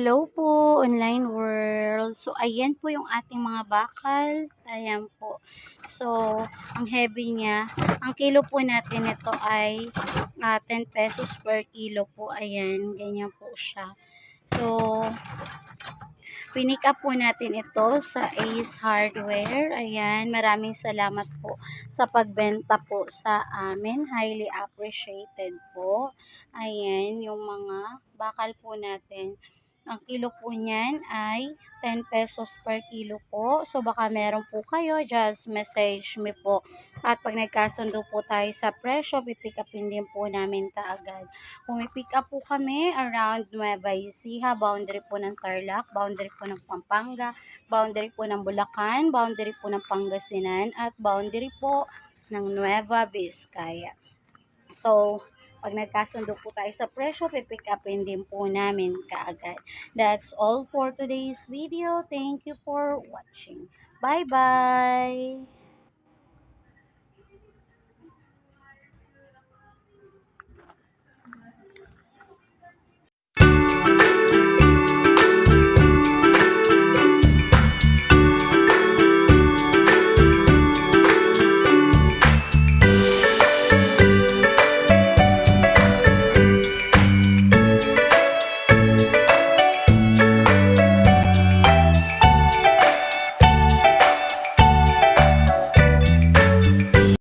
online world. So, ayan po yung ating mga bakal. Ayan po. So, ang heavy niya, ang kilo po natin ito ay ah, 10 pesos per kilo po. Ayan, ganyan po siya. So, Pinick up po natin ito sa Ace Hardware. Ayan, maraming salamat po sa pagbenta po sa amin. Highly appreciated po. Ayan, yung mga bakal po natin. Ang kilo po niyan ay 10 pesos per kilo po. So, baka meron po kayo, just message me po. At pag nagkasundo po tayo sa presyo, pipick upin din po namin kaagad. Kung pick up po kami around Nueva Ecija, boundary po ng Tarlac, boundary po ng Pampanga, boundary po ng Bulacan, boundary po ng Pangasinan, at boundary po ng Nueva Vizcaya. So, pag nagkasundo po tayo sa presyo, pipick upin din po namin kaagad. That's all for today's video. Thank you for watching. Bye-bye!